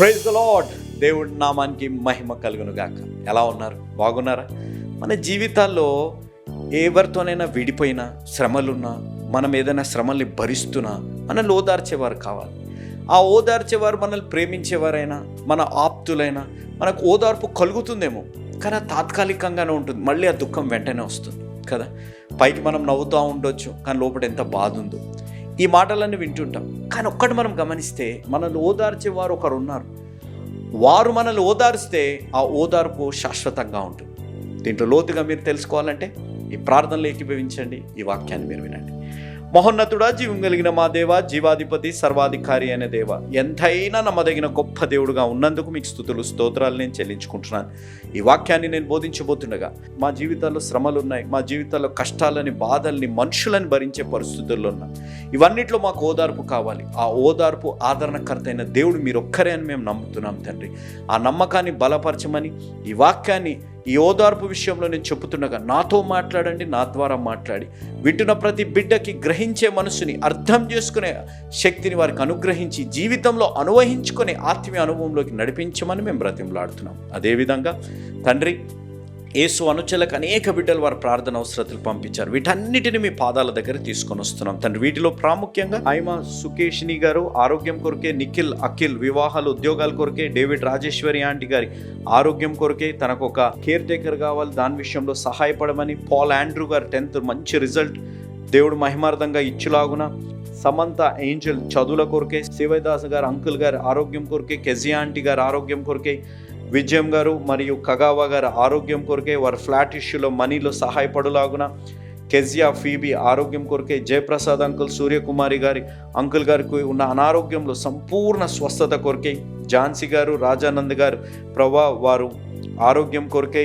Praise the lord దేవుడి నామానికి మహిమ కలుగును గాక ఎలా ఉన్నారు? బాగున్నారా? మన జీవితాల్లో ఎవరితోనైనా విడిపోయినా శ్రమలున్నా మనం ఏదైనా శ్రమల్ని భరిస్తున్నా మనల్ని ఓదార్చేవారు కావాలి. ఆ ఓదార్చేవారు మనల్ని ప్రేమించేవారైనా మన ఆప్తులైనా మనకు ఓదార్పు కలుగుతుందేమో. కానీ అది తాత్కాలికంగానే ఉంటుంది. మళ్ళీ ఆ దుఃఖం వెంటనే వస్తుంది. కదా? పైకి మనం నవ్వుతూ ఉండొచ్చు కానీ లోపల ఎంత బాధ ఉందో. ఈ మాటలన్నీ వింటుంటాం. కానీ ఒక్కటి మనం గమనిస్తే మనల్ని ఓదార్చే వారు ఒకరు ఉన్నారు వారు మనల్ని ఓదార్స్తే ఆ ఓదార్పు శాశ్వతంగా ఉంటుంది. దీంట్లో లోతుగా మీరు తెలుసుకోవాలంటే ఈ ప్రార్థనలు ఏకీభవించండి ఈ వాక్యాన్ని మీరు వినండి. మహోన్నతుడా జీవం కలిగిన మా దేవ జీవాధిపతి సర్వాధికారి అనే దేవ. ఎంతైనా నమ్మదగిన గొప్ప దేవుడుగా ఉన్నందుకు మీకు స్థుతులు స్తోత్రాలు నేను చెల్లించుకుంటున్నాను. ఈ వాక్యాన్ని నేను బోధించబోతుండగా మా జీవితాల్లో శ్రమలు ఉన్నాయి మా జీవితాల్లో కష్టాలని బాధల్ని మనుషులని భరించే పరిస్థితుల్లో ఉన్నాయి ఇవన్నిట్లో మాకు ఓదార్పు కావాలి. ఆ ఓదార్పు ఆదరణకర్త అయిన దేవుడు మీరు ఒక్కరే అని మేము నమ్ముతున్నాం తండ్రి. ఆ నమ్మకాన్ని బలపరచమని ఈ వాక్యాన్ని ఈ ఓదార్పు విషయంలో నేను చెబుతుండగా నాతో మాట్లాడండి నా ద్వారా మాట్లాడి. వింటున్న ప్రతి బిడ్డకి గ్రహించే మనసుని అర్థం చేసుకునే శక్తిని వారికి అనుగ్రహించి జీవితంలో అనువహించుకునే ఆత్మీయ అనుభవంలోకి నడిపించమని మేము బ్రతిమలాడుతున్నాం. అదేవిధంగా తండ్రి యేసు అనుచలకు అనేక బిడ్డలు వారి ప్రార్థన అవసరతలు పంపించారు. వీటన్నిటిని మీ పాదాల దగ్గర తీసుకొని వస్తున్నాం. తండ్రి వీటిలో ప్రాముఖ్యంగా ఆయమ సుకేషిని గారు ఆరోగ్యం కొరకే నిఖిల్ అఖిల్ వివాహాలు ఉద్యోగాల కొరకే డేవిడ్ రాజేశ్వరి ఆంటీ గారి ఆరోగ్యం కొరకే తనకు ఒక కేర్ టేకర్ కావాలి. దాని విషయంలో సహాయపడమని పాల్ ఆండ్రూ గారు టెన్త్ మంచి రిజల్ట్ దేవుడు మహిమార్థంగా ఇచ్చులాగున సమంత ఏంజల్ చదువుల కొరకే శివదాస్ గారు అంకుల్ గారి ఆరోగ్యం కొరకే కెజియా ఆంటీ గారి ఆరోగ్యం కొరకే విజయం గారు మరియు కగావా గారి ఆరోగ్యం కొరకే వారి ఫ్లాట్ ఇష్యూలో మనీలో సహాయపడులాగున కెజియా ఫీబీ ఆరోగ్యం కొరకే జయప్రసాద్ అంకుల్ సూర్యకుమారి గారి అంకుల్ గారికి ఉన్న అనారోగ్యంలో సంపూర్ణ స్వస్థత కొరకే ఝాన్సీ గారు రాజానంద్ గారు ప్రభా వారు ఆరోగ్యం కొరకే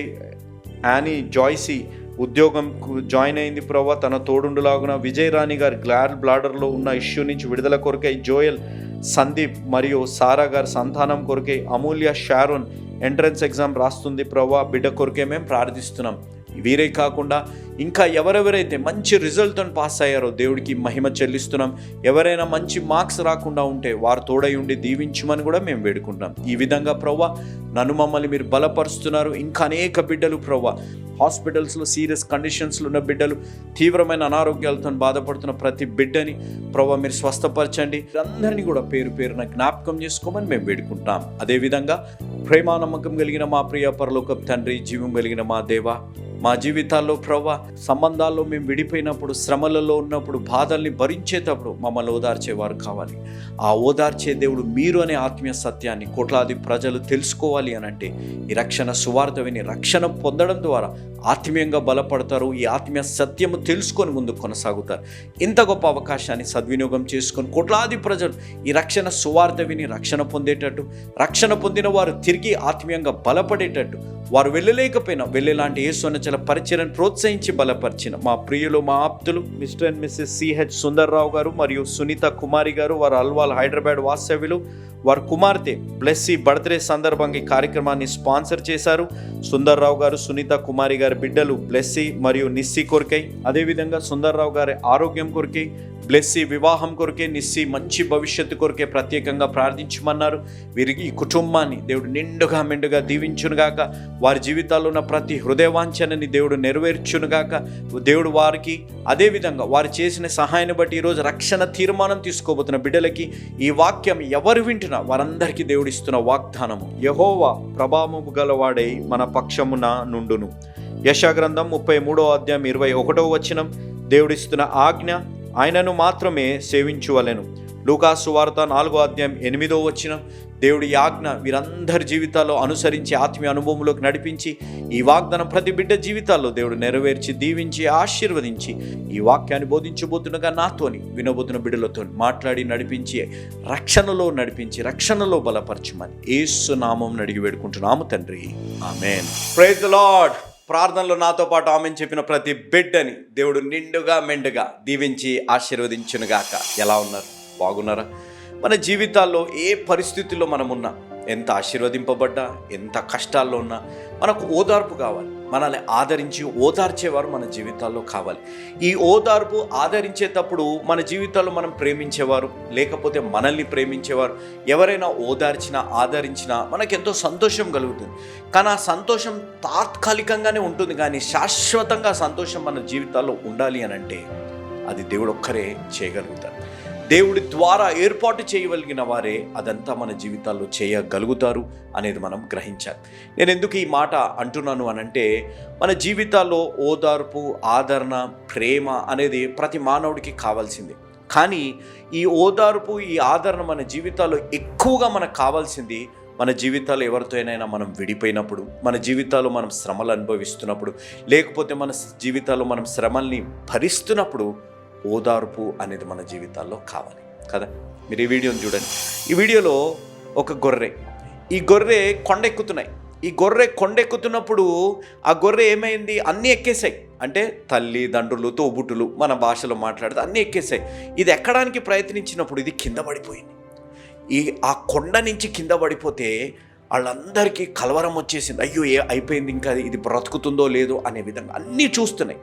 యానీ జాయ్సీ ఉద్యోగం జాయిన్ అయింది ప్రభా. తన తోడుండులాగున విజయ్ రాణి గారు గ్లాడ్ బ్లాడర్లో ఉన్న ఇష్యూ నుంచి విడుదల కొరకై జోయల్ సందీప్ మరియు సారా గారి సంతానం కొరకే అమూల్య షారోన్ ఎంట్రన్స్ ఎగ్జామ్ రాస్తుంది ప్రభా బిడ్డ కొరికే మేము ప్రార్థిస్తున్నాం. వీరే కాకుండా ఇంకా ఎవరెవరైతే మంచి రిజల్ట్తో పాస్ అయ్యారో దేవుడికి మహిమ చెల్లిస్తున్నాం. ఎవరైనా మంచి మార్క్స్ రాకుండా ఉంటే వారు తోడై ఉండి దీవించమని కూడా మేము వేడుకుంటాం ఈ విధంగా ప్రవ్వా నన్ను మమ్మల్ని మీరు బలపరుస్తున్నారు. ఇంకా అనేక బిడ్డలు ప్రవ్వ హాస్పిటల్స్లో సీరియస్ కండిషన్స్లో ఉన్న బిడ్డలు తీవ్రమైన అనారోగ్యాలతో బాధపడుతున్న ప్రతి బిడ్డని ప్రవ్వ మీరు స్వస్థపరచండి. అందరినీ కూడా పేరు పేరున జ్ఞాపకం చేసుకోమని మేము వేడుకుంటాం అదేవిధంగా ప్రేమానమ్మకం కలిగిన మా ప్రియ పరలోక తండ్రి జీవం కలిగిన మా దేవ మా జీవితాల్లో ప్రభా సంబంధాల్లో మేము విడిపోయినప్పుడు శ్రమలలో ఉన్నప్పుడు బాధల్ని భరించేటప్పుడు మమ్మల్ని ఓదార్చేవారు కావాలి. ఆ ఓదార్చే దేవుడు మీరు అనే ఆత్మీయ సత్యాన్ని కోట్లాది ప్రజలు తెలుసుకోవాలి అని అంటే ఈ రక్షణ సువార్త విని రక్షణ పొందడం ద్వారా ఆత్మీయంగా బలపడతారు ఈ ఆత్మీయ సత్యము తెలుసుకొని ముందు కొనసాగుతారు. ఇంత గొప్ప అవకాశాన్ని సద్వినియోగం చేసుకొని కోట్లాది ప్రజలు ఈ రక్షణ సువార్త విని రక్షణ పొందేటట్టు రక్షణ పొందిన వారు తిరిగి ఆత్మీయంగా బలపడేటట్టు వారు వెళ్ళలేకపోయినా వెళ్ళేలాంటి యేసునచల పరిచయను ప్రోత్సహించి బలపరిచిన మా ప్రియులు మా ఆప్తులు mister and missus CH Sundarrao గారు మరియు సునీత కుమారి గారు వారు అల్వాల్ హైదరాబాద్ వాస్తవ్యులు. వారి కుమార్తె బ్లెస్సీ బర్త్డే సందర్భంగా ఈ కార్యక్రమాన్ని స్పాన్సర్ చేశారు. సుందర్రావు గారు సునీత కుమారి గారి బిడ్డలు బ్లెస్సీ మరియు నిస్సి కొరకై అదేవిధంగా సుందర్రావు గారి ఆరోగ్యం కొరకై బ్లెస్సీ వివాహం కొరకే నిస్సి మంచి భవిష్యత్తు కొరకే ప్రత్యేకంగా ప్రార్థించమన్నారు. వీరికి ఈ కుటుంబాన్ని దేవుడు నిండుగా మెండుగా దీవించునుగాక. వారి జీవితాల్లో ఉన్న ప్రతి హృదయవాంఛనని దేవుడు నెరవేర్చునుగాక దేవుడు వారికి అదేవిధంగా వారు చేసిన సహాయాన్ని బట్టి ఈరోజు రక్షణ తీర్మానం తీసుకోబోతున్న బిడ్డలకి ఈ వాక్యం ఎవరు వింటున్నా వారందరికీ దేవుడు ఇస్తున్న వాగ్దానము. యహోవా ప్రభావము గలవాడై మన పక్షమున నుండును. యశాగ్రంథం ముప్పై మూడో అధ్యాయం ఇరవై ఒకటో వచనం దేవుడిస్తున్న ఆజ్ఞ ఆయనను మాత్రమే సేవించువలెను. లూకాసు వార్త నాలుగో అధ్యాయం ఎనిమిదో వచనం దేవుడి ఆజ్ఞ వీరందరి జీవితాల్లో అనుసరించి ఆత్మీయ అనుభవంలోకి నడిపించి ఈ వాగ్దానం ప్రతి బిడ్డ జీవితాల్లో దేవుడు నెరవేర్చి దీవించి ఆశీర్వదించి ఈ వాక్యాన్ని బోధించబోతుండగా నాతోని వినబోతున్న బిడ్డలతో మాట్లాడి నడిపించి రక్షణలో నడిపించి రక్షణలో బలపరచమని ఏసు నామం అడిగి వేడుకుంటున్నాము తండ్రి. ఆమెన్. ప్రైజ్ లార్డ్ ప్రార్థనలో నాతో పాటు ఆమె చెప్పిన ప్రతి బిడ్డని దేవుడు నిండుగా మెండుగా దీవించి ఆశీర్వదించునుగాక. ఎలా ఉన్నారు? బాగున్నారా? మన జీవితాల్లో ఏ పరిస్థితుల్లో మనం ఉన్నా ఎంత ఆశీర్వదింపబడ్డా ఎంత కష్టాల్లో ఉన్నా మనకు ఓదార్పు కావాలి. మనల్ని ఆదరించి ఓదార్చేవారు మన జీవితాల్లో కావాలి. ఈ ఓదార్పు ఆదరించేటప్పుడు మన జీవితాల్లో మనం ప్రేమించేవారు లేకపోతే మనల్ని ప్రేమించేవారు ఎవరైనా ఓదార్చినా ఆదరించినా మనకెంతో సంతోషం కలుగుతుంది. కానీ ఆ సంతోషం తాత్కాలికంగానే ఉంటుంది కానీ శాశ్వతంగా సంతోషం మన జీవితాల్లో ఉండాలి అని అంటే అది దేవుడు ఒక్కరే చేయగలుగుతారు. దేవుడి ద్వారా ఏర్పాటు చేయగలిగిన వారే అదంతా మన జీవితాల్లో చేయగలుగుతారు అనేది మనం గ్రహించాలి. నేను ఎందుకు ఈ మాట అంటున్నాను అనంటే మన జీవితాల్లో ఓదార్పు ఆదరణ ప్రేమ అనేది ప్రతి మానవుడికి కావాల్సింది. కానీ ఈ ఓదార్పు ఈ ఆదరణ మన జీవితాల్లో ఎక్కువగా మనకు కావాల్సింది మన జీవితాలు ఎవరితోనైనా మనం విడిపోయినప్పుడు మన జీవితాలు మనం శ్రమలు అనుభవిస్తున్నప్పుడు లేకపోతే మన జీవితాల్లో మనం శ్రమల్ని భరిస్తున్నప్పుడు ఓదార్పు అనేది మన జీవితాల్లో కావాలి. కదా? మీరు ఈ వీడియోని చూడండి. ఈ వీడియోలో ఒక గొర్రె. ఈ గొర్రె కొండెక్కుతున్నాయి. ఈ గొర్రె కొండెక్కుతున్నప్పుడు ఆ గొర్రె ఏమైంది? అన్నీ ఎక్కేసాయి. అంటే తల్లి దండ్రులు తోబుట్టులు మన భాషలో మాట్లాడితే అన్నీ ఎక్కేసాయి. ఇది ఎక్కడానికి ప్రయత్నించినప్పుడు ఇది కింద పడిపోయింది. ఈ ఆ కొండ నుంచి కింద పడిపోతే వాళ్ళందరికీ కలవరం వచ్చేసింది. అయ్యో ఏ అయిపోయింది ఇంకా ఇది బ్రతుకుతుందో లేదో అనే విధంగా అన్నీ చూస్తున్నాయి.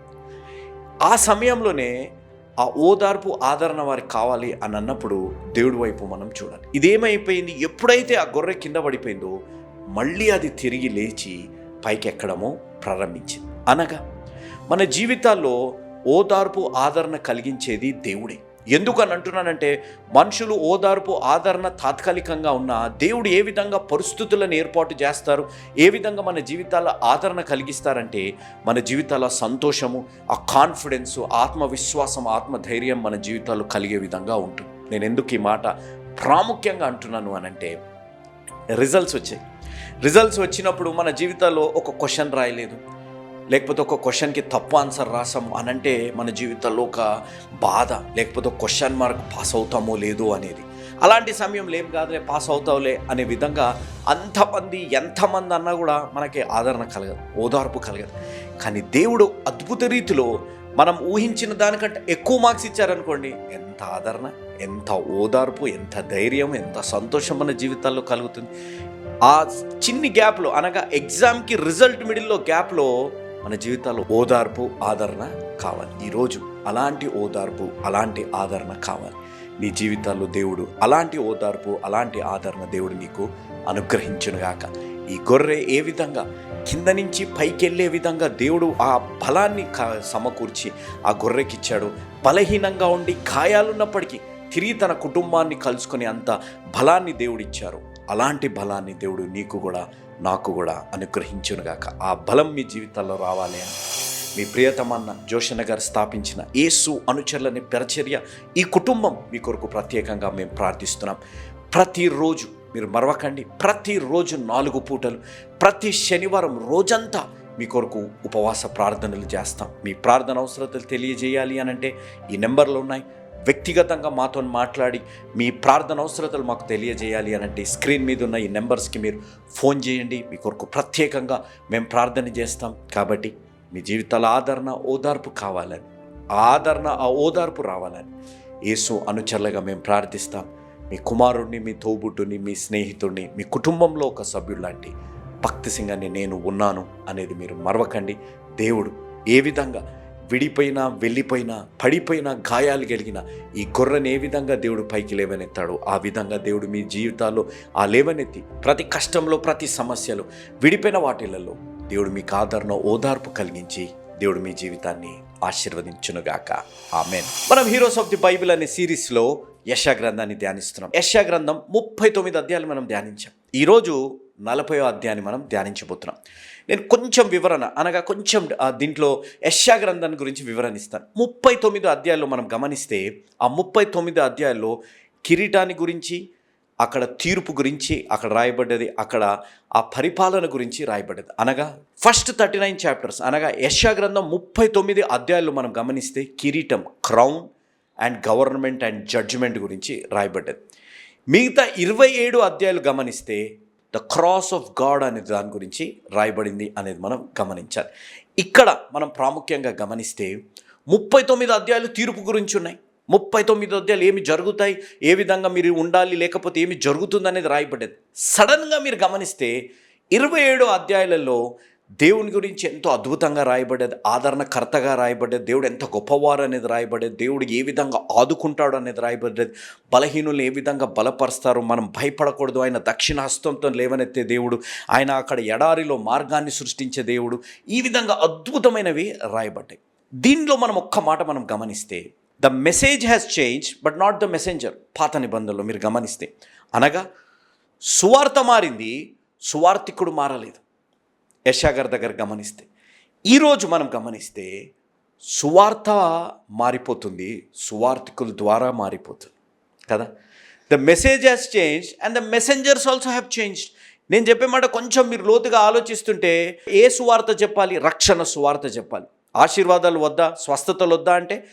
ఆ సమయంలోనే ఆ ఓదార్పు ఆదరణ వారికి కావాలి అని అన్నప్పుడు దేవుడి వైపు మనం చూడాలి. ఇదేమైపోయింది? ఎప్పుడైతే ఆ గొర్రె కింద పడిపోయిందో మళ్ళీ అది తిరిగి లేచి పైకి ఎక్కడమో ప్రారంభించింది. అనగా మన జీవితాల్లో ఓదార్పు ఆదరణ కలిగించేది దేవుడే. ఎందుకు అని అంటున్నానంటే మనుషులు ఓదార్పు ఆదరణ తాత్కాలికంగా ఉన్న దేవుడు ఏ విధంగా పరిస్థితులను ఏర్పాటు చేస్తారు ఏ విధంగా మన జీవితాల ఆదరణ కలిగిస్తారంటే మన జీవితాల సంతోషము ఆ కాన్ఫిడెన్స్ ఆత్మవిశ్వాసం ఆత్మధైర్యం మన జీవితాల్లో కలిగే విధంగా ఉంటుంది. నేను ఎందుకు ఈ మాట ప్రాముఖ్యంగా అంటున్నాను అనంటే రిజల్ట్స్ వచ్చాయి. రిజల్ట్స్ వచ్చినప్పుడు మన జీవితాల్లో ఒక క్వశ్చన్ రాయలేదు. లేకపోతే ఒక క్వశ్చన్కి తప్పు ఆన్సర్ రాసాం అనంటే మన జీవితంలో ఒక బాధ లేకపోతే ఒక క్వశ్చన్ మార్క్ పాస్ అవుతామో లేదో అనేది. అలాంటి సమయం లేం కాదులే పాస్ అవుతావులే అనే విధంగా అంతమంది ఎంతమంది అన్నా కూడా మనకి ఆదరణ కలగదు ఓదార్పు కలగదు. కానీ దేవుడు అద్భుత రీతిలో మనం ఊహించిన దానికంటే ఎక్కువ మార్క్స్ ఇచ్చారనుకోండి ఎంత ఆదరణ ఎంత ఓదార్పు ఎంత ధైర్యం ఎంత సంతోషం మన జీవితాల్లో కలుగుతుంది. ఆ చిన్ని గ్యాప్లో అనగా ఎగ్జామ్కి రిజల్ట్ మిడిల్లో గ్యాప్లో మన జీవితాల్లో ఓదార్పు ఆదరణ కావాలి. ఈరోజు అలాంటి ఓదార్పు అలాంటి ఆదరణ కావాలి. నీ జీవితాల్లో దేవుడు అలాంటి ఓదార్పు అలాంటి ఆదరణ దేవుడు నీకు అనుగ్రహించునుగాక ఈ గొర్రె ఏ విధంగా కింద నుంచి పైకి వెళ్ళే విధంగా దేవుడు ఆ బలాన్ని సమకూర్చి ఆ గొర్రెకిచ్చాడు బలహీనంగా ఉండి గాయాలున్నప్పటికీ తిరిగి తన కుటుంబాన్ని కలుసుకునే అంత బలాన్ని దేవుడిచ్చారు. అలాంటి బలాన్ని దేవుడు నీకు కూడా నాకు కూడా అనుగ్రహించునుగాక. ఆ బలం మీ జీవితాల్లో రావాలి అని మీ ప్రియతమన్న జోషన్న గారు స్థాపించిన ఏసు అనుచరులని పరిచర్య ఈ కుటుంబం మీ కొరకు ప్రత్యేకంగా మేము ప్రార్థిస్తున్నాం. ప్రతిరోజు మీరు మరవకండి. ప్రతిరోజు నాలుగు పూటలు ప్రతి శనివారం రోజంతా మీ కొరకు ఉపవాస ప్రార్థనలు చేస్తాం. మీ ప్రార్థన అవసరతలు తెలియజేయాలి అని అంటే ఈ నెంబర్లు ఉన్నాయి. వ్యక్తిగతంగా మాతో మాట్లాడి మీ ప్రార్థన అవసరతలు మాకు తెలియజేయాలి అని అంటే స్క్రీన్ మీద ఉన్న ఈ నెంబర్స్కి మీరు ఫోన్ చేయండి. మీ కొరకు ప్రత్యేకంగా మేము ప్రార్థన చేస్తాం. కాబట్టి మీ జీవితాల ఆదరణ ఓదార్పు కావాలని ఆ ఆదరణ ఆ ఓదార్పు రావాలని యేసు అనుచరులుగా మేము ప్రార్థిస్తాం. మీ కుమారుడిని మీ తోబుట్టుని మీ స్నేహితుడిని మీ కుటుంబంలో ఒక సభ్యుడు లాంటి భక్తి సింగాన్ని నేను ఉన్నాను అనేది మీరు మరవకండి. దేవుడు ఏ విధంగా విడిపోయినా వెళ్ళిపోయినా పడిపోయినా గాయాలు కలిగిన ఈ గొర్రెని ఏ విధంగా దేవుడు పైకి లేవనెత్తాడో ఆ విధంగా దేవుడు మీ జీవితాల్లో ఆ లేవనెత్తి ప్రతి కష్టంలో ప్రతి సమస్యలో విడిపోయిన వాటిలలో దేవుడు మీకు ఆదరణ ఓదార్పు కలిగించి దేవుడు మీ జీవితాన్ని ఆశీర్వదించునుగాక. ఆమెన్. మనం హీరోస్ ఆఫ్ ది బైబిల్ అనే సిరీస్లో యశా గ్రంథాన్ని ధ్యానిస్తున్నాం. యశా గ్రంథం ముప్పై తొమ్మిది అధ్యాయాలు మనం ధ్యానించాం. ఈరోజు నలభై అధ్యాయాన్ని మనం ధ్యానించబోతున్నాం. నేను కొంచెం వివరణ అనగా కొంచెం దీంట్లో యశా గ్రంథాన్ని గురించి వివరణ ఇస్తాను. ముప్పై తొమ్మిది అధ్యాయంలో మనం గమనిస్తే ఆ ముప్పై తొమ్మిది అధ్యాయంలో కిరీటాన్ని గురించి అక్కడ తీర్పు గురించి అక్కడ రాయబడ్డది అక్కడ ఆ పరిపాలన గురించి రాయబడ్డది. అనగా ఫస్ట్ థర్టీ నైన్ చాప్టర్స్ అనగా యశా గ్రంథం ముప్పై తొమ్మిది అధ్యాయులు మనం గమనిస్తే కిరీటం crown and government and judgement గురించి రాయబడ్డది. మిగతా ఇరవై ఏడు అధ్యాయులు గమనిస్తే ద క్రాస్ ఆఫ్ గాడ్ అనే దాని గురించి రాయబడింది అనేది మనం గమనించాలి. ఇక్కడ మనం ప్రాముఖ్యంగా గమనిస్తే ముప్పై తొమ్మిది అధ్యాయాలు తీర్పు గురించి ఉన్నాయి. ముప్పై తొమ్మిది అధ్యాయులు ఏమి జరుగుతాయి? ఏ విధంగా మీరు ఉండాలి? లేకపోతే ఏమి జరుగుతుంది అనేది రాయబడ్డది. సడన్గా మీరు గమనిస్తే ఇరవై ఏడో అధ్యాయులలో దేవుని గురించి ఎంతో అద్భుతంగా రాయబడ్డది ఆదరణకర్తగా రాయబడ్డది దేవుడు ఎంత గొప్పవారు అనేది రాయబడేది దేవుడు ఏ విధంగా ఆదుకుంటాడు అనేది రాయబడ్డది బలహీనులు ఏ విధంగా బలపరుస్తారు మనం భయపడకూడదు ఆయన దక్షిణ హస్తంతో లేవనెత్తే దేవుడు ఆయన అక్కడ ఎడారిలో మార్గాన్ని సృష్టించే దేవుడు ఈ విధంగా అద్భుతమైనవి రాయబడ్డాయి. దీనిలో మనం ఒక్క మాట మనం గమనిస్తే the message has change but not the messenger పాత నిబంధనలో మీరు గమనిస్తే అనగా సువార్త మారింది సువార్థికుడు మారలేదు. యశా గారి దగ్గర గమనిస్తే ఈరోజు మనం గమనిస్తే సువార్త మారిపోతుంది సువార్థికుల ద్వారా మారిపోతుంది కదా? The message has change and the messengers also have change నేను చెప్పే మాట కొంచెం మీరు లోతుగా ఆలోచిస్తుంటే ఏ సువార్త చెప్పాలి? రక్షణ సువార్త చెప్పాలి. ఆశీర్వాదాలు వద్దా? స్వస్థతలు వద్దా? అంటే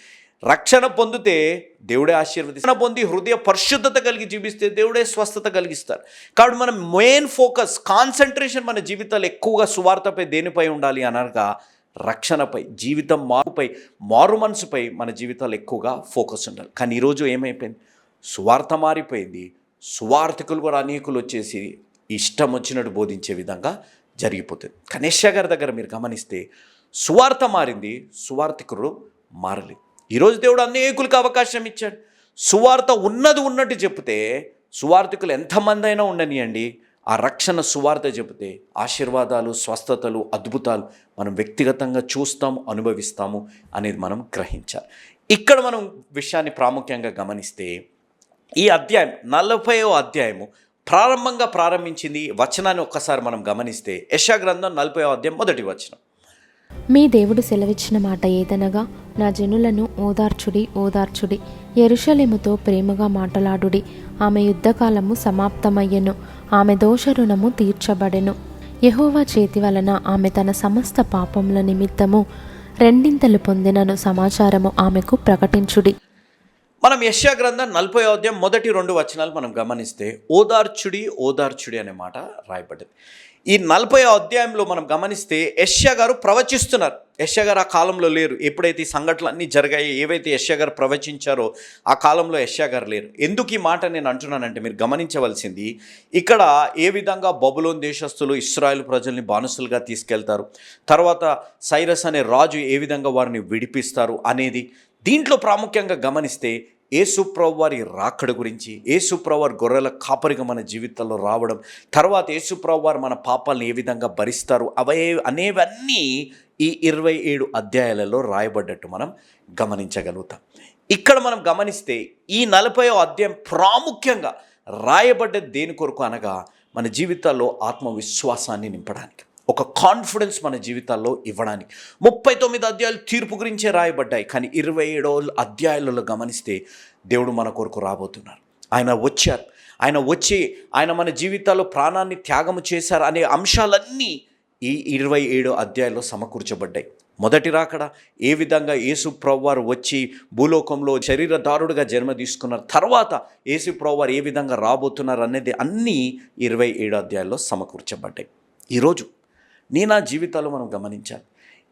రక్షణ పొందితే దేవుడే ఆశీర్వదిస్తారు. పొంది హృదయ పరిశుద్ధత కలిగి జీవిస్తే దేవుడే స్వస్థత కలిగిస్తారు. కాబట్టి మనం మెయిన్ ఫోకస్ కాన్సన్ట్రేషన్ మన జీవితాలు ఎక్కువగా సువార్తపై దేనిపై ఉండాలి అనగా రక్షణపై జీవితం మారుపై మారు మనసుపై మన జీవితాలు ఎక్కువగా ఫోకస్ ఉండాలి. కానీ ఈరోజు ఏమైపోయింది? సువార్త మారిపోయింది. సువార్థికులు కూడా అనేకులు వచ్చేసి ఇష్టం వచ్చినట్టు బోధించే విధంగా జరిగిపోతుంది. కనేష గారి దగ్గర మీరు గమనిస్తే సువార్త మారింది సువార్థికుడు మారలేదు. ఈరోజు దేవుడు అనేకులకు అవకాశం ఇచ్చాడు. సువార్త ఉన్నది ఉన్నట్టు చెప్తే సువార్థికులు ఎంతమంది అయినా ఉండనియండి. ఆ రక్షణ సువార్త చెబితే ఆశీర్వాదాలు స్వస్థతలు అద్భుతాలు మనం వ్యక్తిగతంగా చూస్తాము అనుభవిస్తాము అనేది మనం గ్రహించాలి. ఇక్కడ మనం విషయాన్ని ప్రాముఖ్యంగా గమనిస్తే ఈ అధ్యాయం నలభైవ అధ్యాయము ప్రారంభంగా ప్రారంభించింది వచనాన్ని ఒక్కసారి మనం గమనిస్తే యశా గ్రంథం నలభై అధ్యాయం మొదటి వచనం. మీ దేవుడు సెలవిచ్చిన మాట ఏదనగా నా జనులను ఓదార్చుడి ఓదార్చుడి. ఎరుషలేముతో ప్రేమగా మాటలాడుడి. ఆమె యుద్ధకాలము సమాప్తమయ్యెను. ఆమె దోష రుణము తీర్చబడెను. యహోవా చేతి వలన ఆమె తన సమస్త పాపముల నిమిత్తము రెండింతలు పొందినను సమాచారము ఆమెకు ప్రకటించుడి. మనం యశ్యా గ్రంథం నలభై అధ్యాయం మొదటి రెండు వచనాలు మనం గమనిస్తే ఓదార్చుడి ఓదార్చుడి అనే మాట రాయబడ్డది. ఈ నలభై అధ్యాయంలో మనం గమనిస్తే యశ్యా గారు ప్రవచిస్తున్నారు. యశ్యా గారు ఆ కాలంలో లేరు. ఎప్పుడైతే ఈ సంఘటనలు అన్నీ జరిగాయో ఏవైతే యశ్యా గారు ప్రవచించారో ఆ కాలంలో యశ్యా గారు లేరు. ఎందుకు ఈ మాట నేను అంటున్నానంటే మీరు గమనించవలసింది ఇక్కడ ఏ విధంగా బబులోన్ దేశస్తులు ఇస్రాయల్ ప్రజల్ని బానిసలుగా తీసుకెళ్తారు తర్వాత సైరస్ అనే రాజు ఏ విధంగా వారిని విడిపిస్తారు అనేది దీంట్లో ప్రాముఖ్యంగా గమనిస్తే యేసుప్రభు వారి రాకడ గురించి యేసుప్రభు వారి గొర్రెల కాపరిగా మన జీవితంలో రావడం తర్వాత యేసుప్రభు వారు మన పాపాలను ఏ విధంగా భరిస్తారు అవే అనేవన్నీ ఈ ఇరవై ఏడు అధ్యాయాలలో రాయబడ్డట్టు మనం గమనించగలుగుతాం. ఇక్కడ మనం గమనిస్తే ఈ నలభై అధ్యాయం ప్రాముఖ్యంగా రాయబడ్డది దేని కొరకు అనగా మన జీవితాల్లో ఆత్మవిశ్వాసాన్ని నింపడానికి. ఒక కాన్ఫిడెన్స్ మన జీవితాల్లో ఇవ్వడానికి. ముప్పై తొమ్మిది అధ్యాయాలు తీర్పు గురించే రాయబడ్డాయి కానీ ఇరవై ఏడో అధ్యాయాలలో గమనిస్తే దేవుడు మన కొరకు రాబోతున్నారు. ఆయన వచ్చారు. ఆయన వచ్చి ఆయన మన జీవితాల్లో ప్రాణాన్ని త్యాగము చేశారు అనే అంశాలన్నీ ఈ ఇరవై ఏడో అధ్యాయంలో సమకూర్చబడ్డాయి. మొదటి రాకడ ఏ విధంగా యేసు ప్రవ్వారు వచ్చి భూలోకంలో శరీరదారుడుగా జన్మ తీసుకున్నారు తర్వాత యేసు ప్రవ్వారు ఏ విధంగా రాబోతున్నారు అనేది అన్నీ ఇరవై ఏడో అధ్యాయాల్లో సమకూర్చబడ్డాయి. ఈరోజు నీ నా జీవితాలు మనం గమనించాలి.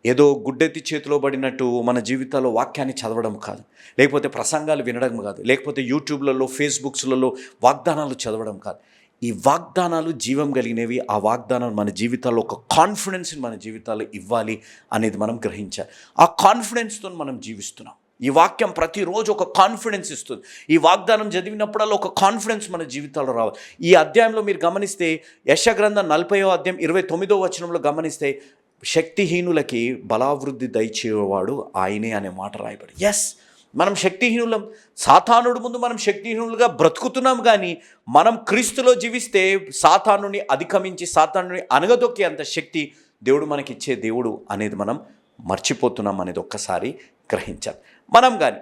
ఏదో గుడ్డెత్తి చేతిలో పడినట్టు మన జీవితాల్లో వాక్యాన్ని చదవడం కాదు. లేకపోతే ప్రసంగాలు వినడం కాదు. లేకపోతే యూట్యూబ్లలో ఫేస్బుక్స్లలో వాగ్దానాలు చదవడం కాదు. ఈ వాగ్దానాలు జీవం కలిగినవి ఆ వాగ్దానాలు మన జీవితాల్లో ఒక కాన్ఫిడెన్స్ని మన జీవితాల్లో ఇవ్వాలి అనేది మనం గ్రహించాలి. ఆ కాన్ఫిడెన్స్తో మనం జీవిస్తున్నాం. ఈ వాక్యం ప్రతిరోజు ఒక కాన్ఫిడెన్స్ ఇస్తుంది. ఈ వాగ్దానం చదివినప్పుడల్లా ఒక కాన్ఫిడెన్స్ మన జీవితాల్లో రావాలి. ఈ అధ్యాయంలో మీరు గమనిస్తే యశగ్రంథం నలభైవ అధ్యాయం ఇరవై తొమ్మిదో వచనంలో గమనిస్తే శక్తిహీనులకి బలావృద్ధి దయచేవాడు ఆయనే అనే మాట రాయబడి ఎస్ మనం శక్తిహీనులం. సాతానుడు ముందు మనం శక్తిహీనులుగా బ్రతుకుతున్నాం కానీ మనం క్రీస్తులో జీవిస్తే సాతానుని అధిగమించి సాతానుని అనగదొక్కే అంత శక్తి దేవుడు మనకిచ్చే దేవుడు అనేది మనం మర్చిపోతున్నాం అనేది ఒక్కసారి గ్రహించాలి. మనం కానీ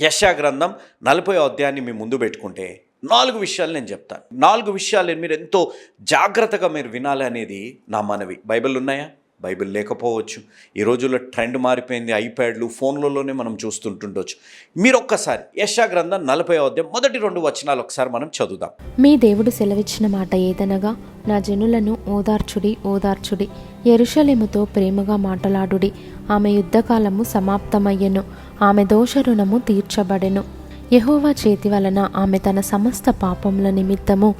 యశా గ్రంథం నలభై అధ్యాయాన్ని మీ ముందు పెట్టుకుంటే నాలుగు విషయాలు నేను చెప్తాను. నాలుగు విషయాలు మీరు ఎంతో జాగ్రత్తగా మీరు వినాలి అనేది నా మనవి. బైబిల్ ఉన్నాయా? బైబిల్ లేకపోవచ్చు. ఈ రోజుల్లో ట్రెండ్ మారిపోయింది ఐప్యాడ్లు ఫోన్లలోనే మనం చూస్తుంటుండొచ్చు. మీరు ఒక్కసారి యశా గ్రంథం నలభై అధ్యాయం మొదటి రెండు వచనాలు ఒకసారి మనం చదువుదాం. మీ దేవుడు సెలవిచ్చిన మాట ఏదనగా నా జనులను ఓదార్చుడి ఓదార్చుడి ఎరుషలేముతో ప్రేమగా మాటలాడుడి. ఆమె యుద్ధకాలము సమాప్తమయ్యను. ఆమె దోష రుణము తీర్చబడెను. యహోవా చేతి వలన ఆమె తన సమస్త పాపముల నిమిత్తము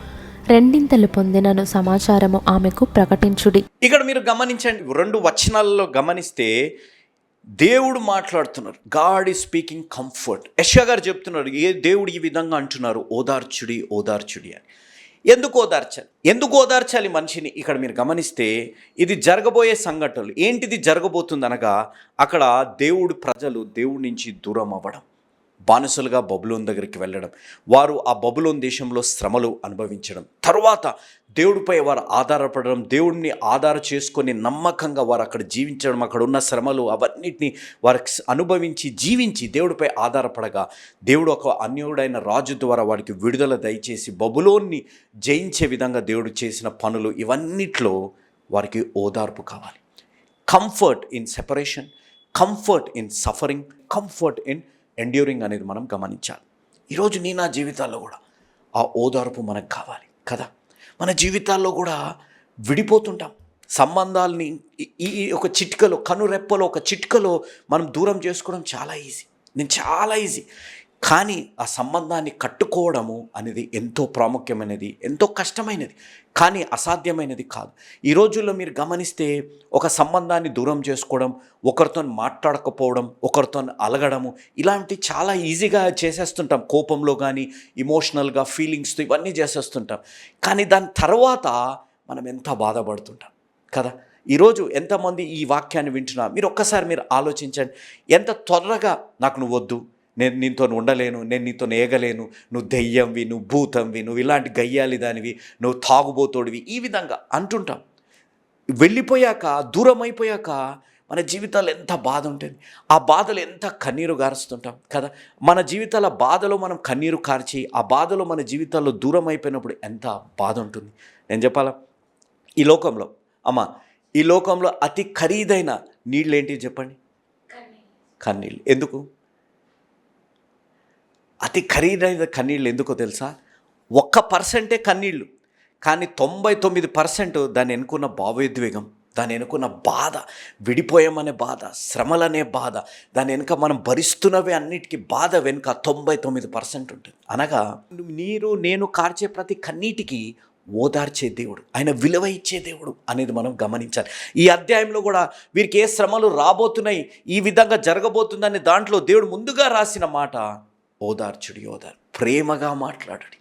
రెండింతలు పొందినను సమాచారము ఆమెకు ప్రకటించుడి. ఇక్కడ మీరు గమనించండి రెండు వచనాలలో గమనిస్తే దేవుడు మాట్లాడుతున్నారు గాడ్ ఈ స్పీకింగ్ కంఫర్ట్ యశా గారు చెప్తున్నారు ఏ దేవుడు ఈ విధంగా అంటున్నారు? ఓదార్చుడి ఓదార్చుడి అని. ఎందుకు ఓదార్చాలి ఎందుకు ఓదార్చాలి మనిషిని? ఇక్కడ మీరు గమనిస్తే ఇది జరగబోయే సంఘటనలు. ఏంటిది జరగబోతుంది అనగా అక్కడ దేవుడు ప్రజలు దేవుడి నుంచి దూరం అవ్వడం. బానిసలుగా బబులోన్ దగ్గరికి వెళ్ళడం. వారు ఆ బబులోన్ దేశంలో శ్రమలు అనుభవించడం. తరువాత దేవుడిపై వారు ఆధారపడడం దేవుడిని ఆధార చేసుకొని నమ్మకంగా వారు అక్కడ జీవించడం అక్కడ ఉన్న శ్రమలు అవన్నిటిని వారికి అనుభవించి జీవించి దేవుడిపై ఆధారపడగా దేవుడు ఒక అన్యుడైన రాజు ద్వారా వారికి విడుదల దయచేసి బబులోన్ని జయించే విధంగా దేవుడు చేసిన పనులు ఇవన్నిట్లో వారికి ఓదార్పు కావాలి. Comfort in separation comfort in suffering comfort in enduring అనేది మనం గమనించాలి. ఈరోజు నీ నా జీవితాల్లో కూడా ఆ ఓదార్పు మనకు కావాలి కదా? మన జీవితాల్లో కూడా విడిపోతుంటాం. సంబంధాలని ఈ- ఒక చిట్కలో కనురెప్పలో ఒక చిట్కలో మనం దూరం చేసుకోవడం చాలా ఈజీ. నేను చాలా ఈజీ. కానీ ఆ సంబంధాన్ని కట్టుకోవడము అనేది ఎంతో ప్రాముఖ్యమైనది ఎంతో కష్టమైనది కానీ అసాధ్యమైనది కాదు. ఈ రోజుల్లో మీరు గమనిస్తే ఒక సంబంధాన్ని దూరం చేసుకోవడం ఒకరితో మాట్లాడకపోవడం ఒకరితో అలగడము ఇలాంటి చాలా ఈజీగా చేసేస్తుంటాం. కోపంలో కానీ ఇమోషనల్గా ఫీలింగ్స్తో ఇవన్నీ చేసేస్తుంటాం. కానీ దాని తర్వాత మనం ఎంత బాధపడుతుంటాం కదా? ఈరోజు ఎంతమంది ఈ వాక్యాన్ని వింటున్నా మీరు ఒక్కసారి మీరు ఆలోచించండి. ఎంత త్వరగా నాకు నువ్వు వద్దు నేను నీతో ఉండలేను నేను నీతో ఏగలేను నువ్వు దెయ్యంవి నువ్వు భూతంవి నువ్వు ఇలాంటి గయ్యాలి దానివి నువ్వు తాగుబోతోడివి ఈ విధంగా అంటుంటాం. వెళ్ళిపోయాక దూరం అయిపోయాక మన జీవితాలు ఎంత బాధ ఉంటుంది. ఆ బాధలు ఎంత కన్నీరు గారుస్తుంటాం కదా. మన జీవితాల బాధలో మనం కన్నీరు కార్చి ఆ బాధలో మన జీవితాల్లో దూరం అయిపోయినప్పుడు ఎంత బాధ ఉంటుంది. నేను చెప్పాలా? ఈ లోకంలో అమ్మ ఈ లోకంలో అతి ఖరీదైన నీళ్ళు ఏంటి చెప్పండి కన్నీళ్ళు. ఎందుకు? అతి ఖరీదైన కన్నీళ్ళు ఎందుకో తెలుసా? ఒక్క పర్సెంటే కన్నీళ్ళు. కానీ తొంభై తొమ్మిది పర్సెంట్ దాన్ని ఎన్నుకున్న భావోద్వేగం దాని వెనుకున్న బాధ విడిపోయామనే బాధ శ్రమలనే బాధ దాని వెనుక మనం భరిస్తున్నవే అన్నిటికీ బాధ వెనుక తొంభై తొమ్మిది పర్సెంట్ ఉంటుంది. అనగా నీరు నేను కార్చే ప్రతి కన్నీటికి ఓదార్చే దేవుడు ఆయన విలువ ఇచ్చే దేవుడు అనేది మనం గమనించాలి. ఈ అధ్యాయంలో కూడా వీరికి ఏ శ్రమలు రాబోతున్నాయి ఈ విధంగా జరగబోతుందని దాంట్లో దేవుడు ముందుగా రాసిన మాట ఓదార్చుడి ఓదార్ ప్రేమగా మాట్లాడడి.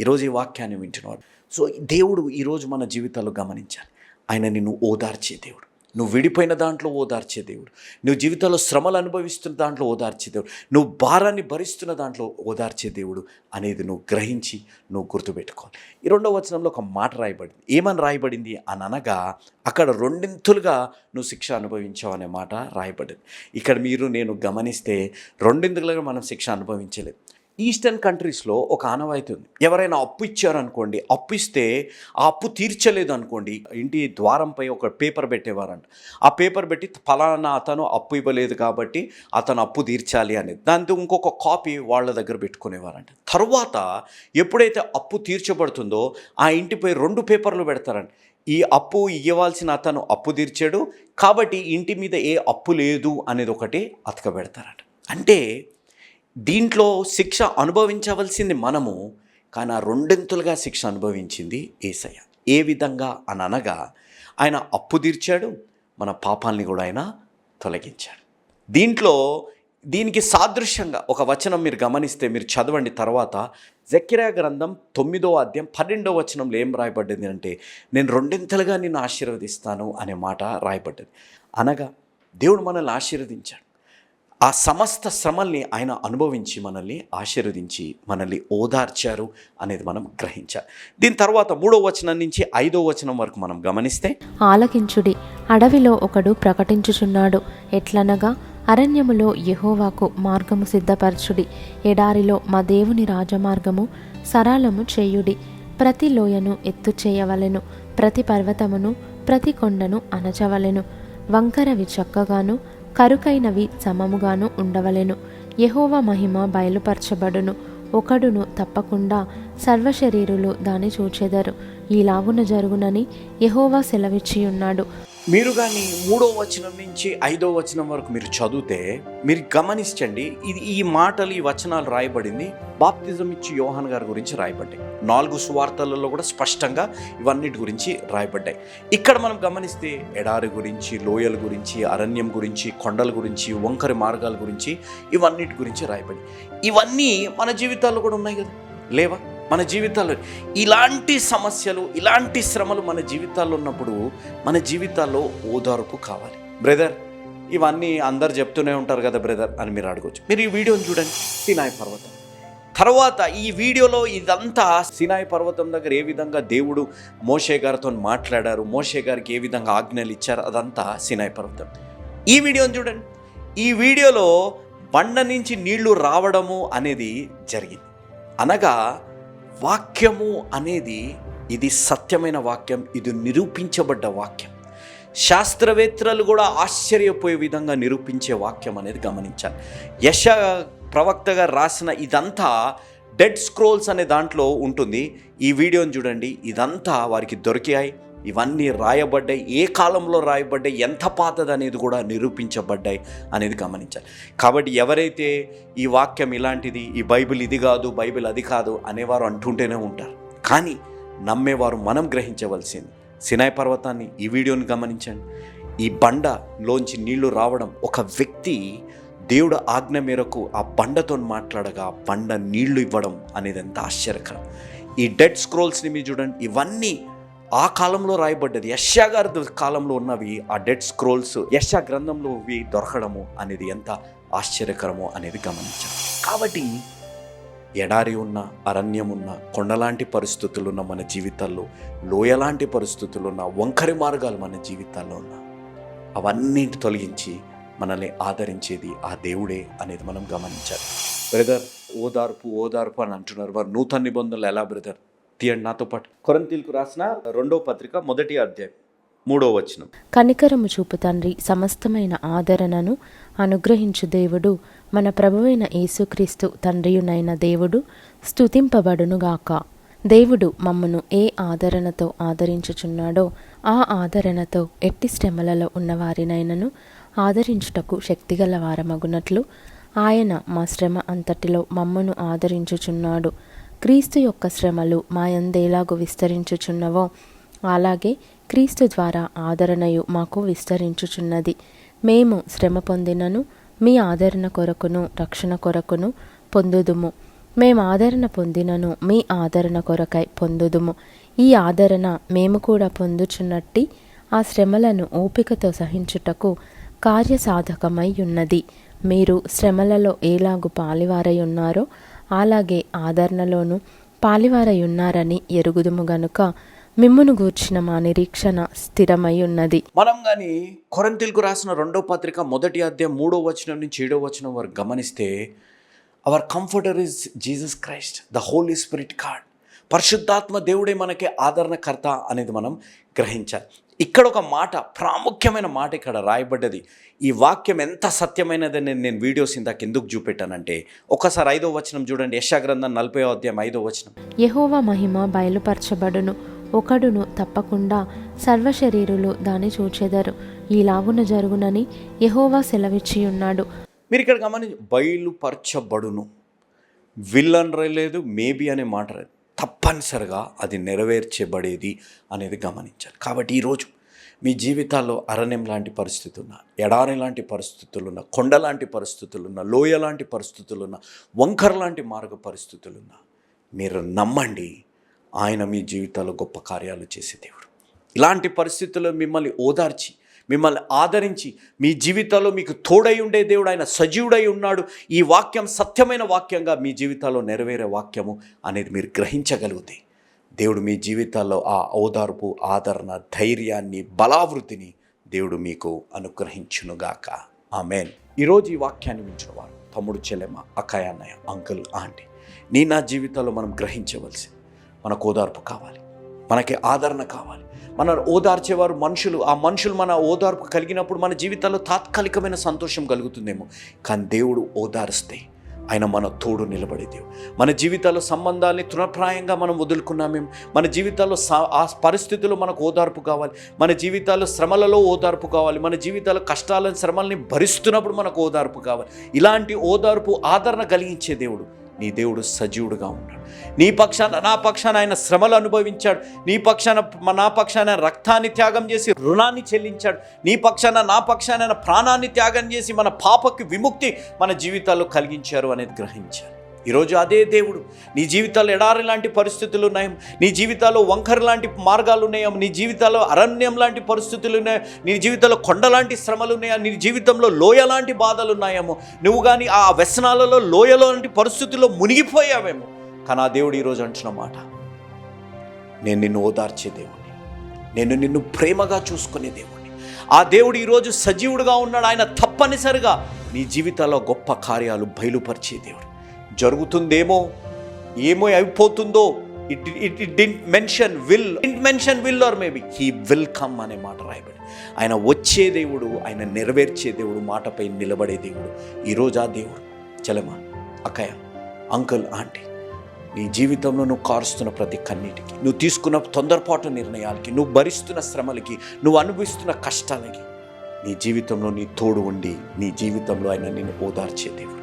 ఈరోజు ఈ వాక్యాన్ని వింటున్నాడు సో దేవుడు ఈరోజు మన జీవితాల్లో గమనించాలి. ఆయన నిన్ను ఓదార్చే దేవుడు. నువ్వు విడిపోయిన దాంట్లో ఓదార్చే దేవుడు. నువ్వు జీవితంలో శ్రమలు అనుభవిస్తున్న దాంట్లో ఓదార్చే దేవుడు. నువ్వు భారాన్ని భరిస్తున్న దాంట్లో ఓదార్చే దేవుడు అనేది నువ్వు గ్రహించి నువ్వు గుర్తుపెట్టుకోవాలి. ఈ రెండవ వచనంలో ఒక మాట రాయబడింది. ఏమని రాయబడింది? అని అనగా అక్కడ రెండింతులుగా నువ్వు శిక్ష అనుభవించావు అనే మాట రాయబడింది. ఇక్కడ మీరు నేను గమనిస్తే రెండింతులుగా మనం శిక్ష అనుభవించలేదు. ఈస్టర్న్ కంట్రీస్లో ఒక ఆనవాయితీ ఉంది. ఎవరైనా అప్పు ఇచ్చారనుకోండి అప్పు ఇస్తే ఆ అప్పు తీర్చలేదు అనుకోండి ఇంటి ద్వారంపై ఒక పేపర్ పెట్టేవారంట. ఆ పేపర్ పెట్టి ఫలానా అతను అప్పు ఇవ్వలేదు కాబట్టి అతను అప్పు తీర్చాలి అనేది. దాంతో ఇంకొక కాపీ వాళ్ళ దగ్గర పెట్టుకునేవారంట. తర్వాత ఎప్పుడైతే అప్పు తీర్చబడుతుందో ఆ ఇంటిపై రెండు పేపర్లు పెడతారంట. ఈ అప్పు ఇవ్వాల్సిన అతను అప్పు తీర్చాడు కాబట్టి ఇంటి మీద ఏ అప్పు లేదు అనేది ఒకటి అతకబెడతారట అంటే దీంట్లో శిక్ష అనుభవించవలసింది మనము కానీ ఆ రెండింతలుగా శిక్ష అనుభవించింది ఏసయ్య. ఏ విధంగా అని అనగా ఆయన అప్పు తీర్చాడు మన పాపాల్ని కూడా ఆయన తొలగించాడు. దీంట్లో దీనికి సాదృశ్యంగా ఒక వచనం మీరు గమనిస్తే మీరు చదవండి తర్వాత. జక్కిరా గ్రంథం తొమ్మిదో అధ్యాయం పన్నెండో వచనంలో ఏం రాయబడ్డది అంటే నేను రెండింతలుగా నిన్ను ఆశీర్వదిస్తాను అనే మాట రాయబడ్డది. అనగా దేవుడు మనల్ని ఆశీర్వదించాడు. ఆ సమస్త శ్రమల్ని ఆయన అనుభవించి మనల్ని ఆశీర్వదించి మనల్ని ఓదార్చారు అనేది మనం గ్రహించాలి. దీని తర్వాత మూడో వచనం నుంచి ఐదో వచనం వరకు మనం గమనిస్తే ఆలకించుడి. అడవిలో ఒకడు ప్రకటించుచున్నాడు. ఎట్లనగా అరణ్యములో యెహోవాకు మార్గము సిద్ధపరచుడి. ఎడారిలో మా దేవుని రాజమార్గము సరళము చేయుడి. ప్రతి లోయను ఎత్తు చేయవలెను. ప్రతి పర్వతమును ప్రతి కొండను అణచవలెను వంకరవి చక్కగాను కరుకైనవి సమముగాను ఉండవలెను. యహోవ మహిమ బయలుపరచబడును. ఒకడును తప్పకుండా సర్వశరీరులు దాని చూచెదరు. ఈలాగున జరుగునని యహోవా సెలవిచ్చి ఉన్నాడు మీరు కానీ మూడో వచనం నుంచి ఐదో వచనం వరకు మీరు చదివితే మీరు గమనించండి ఇది ఈ మాటలు ఈ వచనాలు రాయబడింది బాప్తిజం ఇచ్చి యోహాన్ గారి గురించి రాయబడ్డాయి. నాలుగు సువార్తలలో కూడా స్పష్టంగా ఇవన్నిటి గురించి రాయబడ్డాయి. ఇక్కడ మనం గమనిస్తే ఎడారి గురించి లోయల గురించి అరణ్యం గురించి కొండల గురించి వంకరి మార్గాల గురించి ఇవన్నిటి గురించి రాయబడి ఇవన్నీ మన జీవితాల్లో కూడా ఉన్నాయి కదా? లేవా? మన జీవితాల్లో ఇలాంటి సమస్యలు ఇలాంటి శ్రమలు మన జీవితాల్లో ఉన్నప్పుడు మన జీవితాల్లో ఓదార్పు కావాలి. బ్రదర్ ఇవన్నీ అందరు చెప్తూనే ఉంటారు కదా బ్రదర్ అని మీరు అడగవచ్చు మీరు ఈ వీడియోని చూడండి. సినాయి పర్వతం. తర్వాత ఈ వీడియోలో ఇదంతా సినాయి పర్వతం దగ్గర ఏ విధంగా దేవుడు మోషే గారితో మాట్లాడారు మోషే గారికి ఏ విధంగా ఆజ్ఞలు ఇచ్చారు అదంతా సినాయి పర్వతం. ఈ వీడియోని చూడండి. ఈ వీడియోలో బండ నుంచి నీళ్ళు రావడము అనేది జరిగింది. అనగా వాక్యము అనేది ఇది సత్యమైన వాక్యం ఇది నిరూపించబడ్డ వాక్యం. శాస్త్రవేత్తలు కూడా ఆశ్చర్యపోయే విధంగా నిరూపించే వాక్యం అనేది గమనించాలి. యశ ప్రవక్తగా రాసిన ఇదంతా డెడ్ స్క్రోల్స్ అనే దాంట్లో ఉంటుంది. ఈ వీడియోని చూడండి. ఇదంతా వారికి దొరికాయి. ఇవన్నీ రాయబడ్డాయి ఏ కాలంలో రాయబడ్డాయి ఎంత పాతది అనేది కూడా నిరూపించబడ్డాయి అనేది గమనించాలి. కాబట్టి ఎవరైతే ఈ వాక్యం ఇలాంటిది ఈ బైబిల్ ఇది కాదు బైబిల్ అది కాదు అనేవారు అంటుంటేనే ఉంటారు. కానీ నమ్మేవారు మనం గ్రహించవలసింది సినాయి పర్వతాన్ని ఈ వీడియోని గమనించండి. ఈ బండలోంచి నీళ్ళు రావడం ఒక వ్యక్తి దేవుడు ఆజ్ఞ మేరకు ఆ బండతో మాట్లాడగా బండ నీళ్ళు ఇవ్వడం అనేది ఎంత ఆశ్చర్యకరం. ఈ డెడ్ స్క్రోల్స్ని మీరు చూడండి ఇవన్నీ ఆ కాలంలో రాయబడ్డది యష్యా గారి కాలంలో ఉన్నవి ఆ డెడ్ స్క్రోల్స్ యష్యా గ్రంథంలో ఇవి దొరకడము అనేది ఎంత ఆశ్చర్యకరమో అనేది గమనించాలి కాబట్టి ఎడారి ఉన్న అరణ్యం ఉన్న కొండలాంటి పరిస్థితులు ఉన్న మన జీవితాల్లో లోయలాంటి పరిస్థితులు ఉన్న వంకరి మార్గాలు మన జీవితాల్లో ఉన్న అవన్నింటి తొలగించి మనల్ని ఆదరించేది ఆ దేవుడే అనేది మనం గమనించాలి. బ్రదర్ ఓదార్పు ఓదార్పు అని అంటున్నారు. వారు నూతన నిబంధనలు ఎలా బ్రదర్? తీయండి నాతో పాటు. కొరంతీలకు రాసిన రెండో పత్రిక మొదటి అధ్యాయం మూడో వచనం. కనికరము చూపు తండ్రి సమస్తమైన ఆదరణను అనుగ్రహించు దేవుడు. మన ప్రభువైన యేసుక్రీస్తు తండ్రియునైన దేవుడు స్తుతింపబడునుగాక. దేవుడు మమ్మను ఏ ఆదరణతో ఆదరించుచున్నాడో ఆ ఆదరణతో ఎట్టి శ్రమలలో ఉన్నవారినైనను ఆదరించుటకు శక్తిగల వారమగునట్లు ఆయన మా శ్రమ అంతటిలో మమ్మను ఆదరించుచున్నాడు. క్రీస్తు యొక్క శ్రమలు మాయందేలాగు విస్తరించుచున్నవో అలాగే క్రీస్తు ద్వారా ఆదరణయు మాకు విస్తరించుచున్నది. మేము శ్రమ పొందినను మీ ఆదరణ కొరకును రక్షణ కొరకును పొందుదుము. మేము ఆదరణ పొందినను మీ ఆదరణ కొరకై పొందుదుము. ఈ ఆదరణ మేము కూడా పొందుచున్నట్టి ఆ శ్రమలను ఓపికతో సహించుటకు కార్యసాధకమై ఉన్నది. మీరు శ్రమలలో ఏలాగు పాలివారై ఉన్నారో అలాగే ఆదరణలోనూ పాలివారై ఉన్నారని ఎరుగుదుము గనుక మిమ్మును గూర్చిన మా నిరీక్షణ స్థిరమై ఉన్నది మనం కానీ కొరంతిల్కు రాసిన రెండో పత్రిక మొదటి అధ్యాయం మూడో వచనం నుంచి ఏడో వచనం వరకు గమనిస్తే our comforter is Jesus Christ the Holy Spirit God పరిశుద్ధాత్మ దేవుడే మనకి ఆదరణకర్త అనేది మనం గ్రహించాలి. ఇక్కడ ఒక మాట ప్రాముఖ్యమైన మాట ఇక్కడ రాయబడ్డది. ఈ వాక్యం ఎంత సత్యమైనదని నేను వీడియోస్ ఇందాక ఎందుకు చూపెట్టానంటే ఒకసారి ఐదో వచనం చూడండి. యశాగ్రంథం నలభై అధ్యాయం ఐదో వచనం. యెహోవా మహిమ బయలుపరచబడును ఒకడును తప్పకుండా సర్వశరీరులు దాని చూచెదరు. ఈలాగున జరుగునని యెహోవా సెలవిచ్చి ఉన్నాడు మీరు ఇక్కడ గమనించి బయలుపరచబడును. విల్లన్ లేదు మేబీ అనే మాట రాదు తప్పనిసరిగా అది నెరవేర్చబడేది అనేది గమనించాలి. కాబట్టి ఈరోజు మీ జీవితాల్లో అరణ్యం లాంటి పరిస్థితులు ఉన్న ఎడారి లాంటి పరిస్థితులు ఉన్న కొండ లాంటి పరిస్థితులున్న లోయ లాంటి పరిస్థితులున్న వంకర లాంటి మార్గ పరిస్థితులున్న మీరు నమ్మండి ఆయన మీ జీవితాల్లో గొప్ప కార్యాలు చేసే దేవుడు. ఇలాంటి పరిస్థితుల్లో మిమ్మల్ని ఓదార్చి మిమ్మల్ని ఆదరించి మీ జీవితాల్లో మీకు తోడై ఉండే దేవుడు ఆయన సజీవుడై ఉన్నాడు. ఈ వాక్యం సత్యమైన వాక్యంగా మీ జీవితాల్లో నెరవేరే వాక్యము అనేది మీరు గ్రహించగలిగితే దేవుడు మీ జీవితాల్లో ఆ ఓదార్పు ఆదరణ ధైర్యాన్ని బలావృతిని దేవుడు మీకు అనుగ్రహించునుగాక. ఆమెన్. ఈరోజు ఈ వాక్యాన్ని మించిన వారు తమ్ముడు చెల్లెమ్మ అక్కయ్య అంకుల్ ఆంటీ నీ నా జీవితాల్లో మనం గ్రహించవలసి మనకు ఓదార్పు కావాలి. మనకి ఆదరణ కావాలి. మన ఓదార్చేవారు మనుషులు. ఆ మనుషులు మన ఓదార్పు కలిగినప్పుడు మన జీవితాల్లో తాత్కాలికమైన సంతోషం కలుగుతుందేమో. కానీ దేవుడు ఓదార్స్తే ఆయన మన తోడు నిలబడే దేవుడు. మన జీవితాల్లో సంబంధాల్ని తృణప్రాయంగా మనం వదులుకున్నామేం? మన జీవితాల్లో సా- ఆ పరిస్థితుల్లో మనకు ఓదార్పు కావాలి. మన జీవితాల్లో శ్రమలలో ఓదార్పు కావాలి. మన జీవితాల్లో కష్టాలను శ్రమల్ని భరిస్తున్నప్పుడు మనకు ఓదార్పు కావాలి. ఇలాంటి ఓదార్పు ఆదరణ కలిగించే దేవుడు. నీ దేవుడు సజీవుడుగా ఉన్నాడు. నీ పక్షాన నా పక్షాన ఆయన శ్రమలు అనుభవించాడు. నీ పక్షాన నా పక్షాన రక్తాన్ని త్యాగం చేసి రుణాన్ని చెల్లించాడు. నీ పక్షాన నా పక్షాన ప్రాణాన్ని త్యాగం చేసి మన పాపకి విముక్తి మన జీవితాల్లో కలిగించారు అనేది గ్రహించారు. ఈరోజు అదే దేవుడు. నీ జీవితాల్లో ఎడారి లాంటి పరిస్థితులు ఉన్నాయి. నీ జీవితాల్లో వంకర లాంటి మార్గాలు ఉన్నాయా. నీ జీవితాల్లో అరణ్యం లాంటి పరిస్థితులు ఉన్నాయి. నీ జీవితంలో కొండ లాంటి శ్రమలు ఉన్నాయా. నీ జీవితంలో లోయ లాంటి బాధలు ఉన్నాయేమో నువ్వు కానీ ఆ వ్యసనాలలో లోయలో లాంటి పరిస్థితుల్లో మునిగిపోయావేమో. కానీ ఆ దేవుడు ఈరోజు అంటున్న మాట. నేను నిన్ను ఓదార్చే దేవుడిని నేను నిన్ను ప్రేమగా చూసుకునే దేవుడిని ఆ దేవుడు ఈరోజు సజీవుడుగా ఉన్నాడు. ఆయన తప్పనిసరిగా నీ జీవితాల్లో గొప్ప కార్యాలు బయలుపరిచే దేవుడు. జరుగుతుందేమో ఏమో అయిపోతుందో it it it didn't mention will didn't mention will or maybe he will come అనే మాట రాయబడి ఆయన వచ్చే దేవుడు ఆయన నెరవేర్చే దేవుడు మాటపై నిలబడే దేవుడు. ఈరోజు ఆ దేవుడు చలమా అక్కయ్య అంకుల్ ఆంటీ నీ జీవితంలో నువ్వు కారుస్తున్న ప్రతి కన్నీటికి నువ్వు తీసుకున్న తొందరపాటు నిర్ణయాలకి నువ్వు భరిస్తున్న శ్రమలకి నువ్వు అనుభవిస్తున్న కష్టాలకి నీ జీవితంలో నీ తోడు ఉండి నీ జీవితంలో ఆయన నిన్ను ఓదార్చే దేవుడు.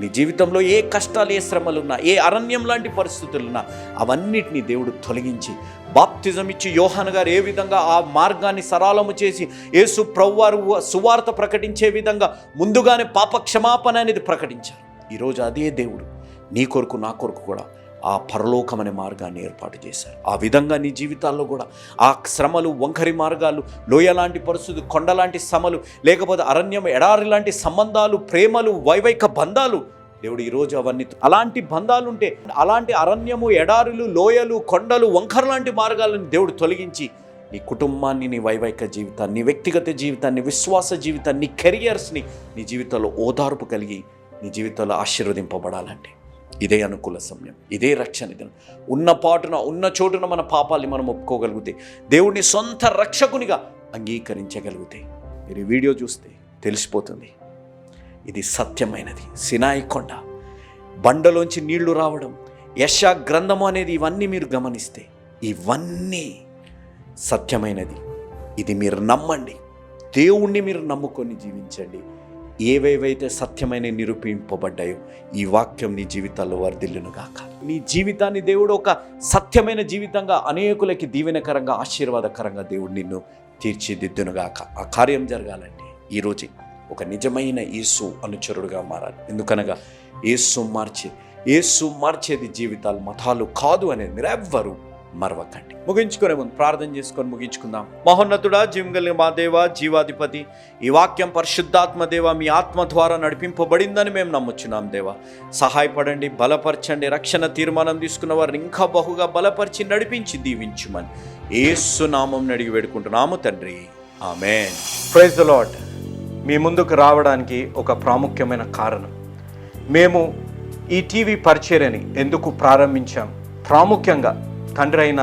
నీ జీవితంలో ఏ కష్టాలు ఏ శ్రమలున్నా ఏ అరణ్యం లాంటి పరిస్థితులున్నా అవన్నిటినీ దేవుడు తొలగించి బాప్తిజం ఇచ్చి యోహాన్ గారు ఏ విధంగా ఆ మార్గాన్ని సరళము చేసి యేసు ప్రవ్వారు సువార్త ప్రకటించే విధంగా ముందుగానే పాప క్షమాపణ అనేది ప్రకటించారు. ఈరోజు అదే దేవుడు నీ కొరకు నా కొరకు కూడా ఆ పరలోకం అనే మార్గాన్ని ఏర్పాటు చేశారు. ఆ విధంగా నీ జీవితాల్లో కూడా ఆ శ్రమలు వంకరి మార్గాలు లోయ లాంటి పరిస్థితులు కొండ లాంటి శ్రమలు లేకపోతే అరణ్యం ఎడారి లాంటి సంబంధాలు ప్రేమలు వైవైక బంధాలు దేవుడు ఈరోజు అవన్నీ అలాంటి బంధాలు ఉంటే అలాంటి అరణ్యము ఎడారులు లోయలు కొండలు వంకర లాంటి మార్గాలను దేవుడు తొలగించి నీ కుటుంబాన్ని నీ వైవాహిక జీవితాన్ని వ్యక్తిగత జీవితాన్ని విశ్వాస జీవితాన్ని కెరియర్స్ని నీ జీవితంలో ఓదార్పు కలిగి నీ జీవితంలో ఆశీర్వదింపబడాలంటే ఇదే అనుకూల సమయం ఇదే రక్షణ దినం ఉన్న పాటున ఉన్న చోటున మన పాపాల్ని మనం ఒప్పుకోగలిగితే దేవుడిని సొంత రక్షకునిగా అంగీకరించగలిగితే మీరు వీడియో చూస్తే తెలిసిపోతుంది. ఇది సత్యమైనది. సినాయి కొండ బండలోంచి నీళ్ళు రావడం యశా గ్రంథము అనేది ఇవన్నీ మీరు గమనిస్తే ఇవన్నీ సత్యమైనది. ఇది మీరు నమ్మండి. దేవుణ్ణి మీరు నమ్ముకొని జీవించండి. ఏవేవైతే సత్యమైన నిరూపింపబడ్డాయో ఈ వాక్యం నీ జీవితాల్లో వర్ధిల్లునుగాక. నీ జీవితాన్ని దేవుడు ఒక సత్యమైన జీవితంగా అనేకులకి దీవెనకరంగా ఆశీర్వాదకరంగా దేవుడు నిన్ను తీర్చిదిద్దునుగాక. ఆ కార్యం జరగాలంటే ఈరోజే ఒక నిజమైన యేసు అనుచరుడుగా మారాలి. ఎందుకనగా యేసు మార్చే యేసు మార్చేది జీవితాలు మతాలు కాదు అనేది మీరు మరవకండి. ముగించుకునే ముందు ప్రార్థన చేసుకొని ముగించుకుందాం. మహోన్నతుడా జీవం మా దేవ జీవాధిపతి ఈ వాక్యం పరిశుద్ధాత్మ దేవ మీ ఆత్మ ద్వారా నడిపింపబడిందని మేము నమ్ముచున్నాం దేవ. సహాయపడండి బలపరచండి రక్షణ తీర్మానం తీసుకున్న వారిని ఇంకా బహుగా బలపరిచి నడిపించి దీవించుమని ఏసు నామం అడిగి వేడుకుంటున్నాము తండ్రి. ఆమె ప్రైజ్ ద లాడ్ మీ ముందుకు రావడానికి ఒక ప్రాముఖ్యమైన కారణం. మేము ఈ టీవీ పరిచర్యని ఎందుకు ప్రారంభించాం? ప్రాముఖ్యంగా తండ్రి అయిన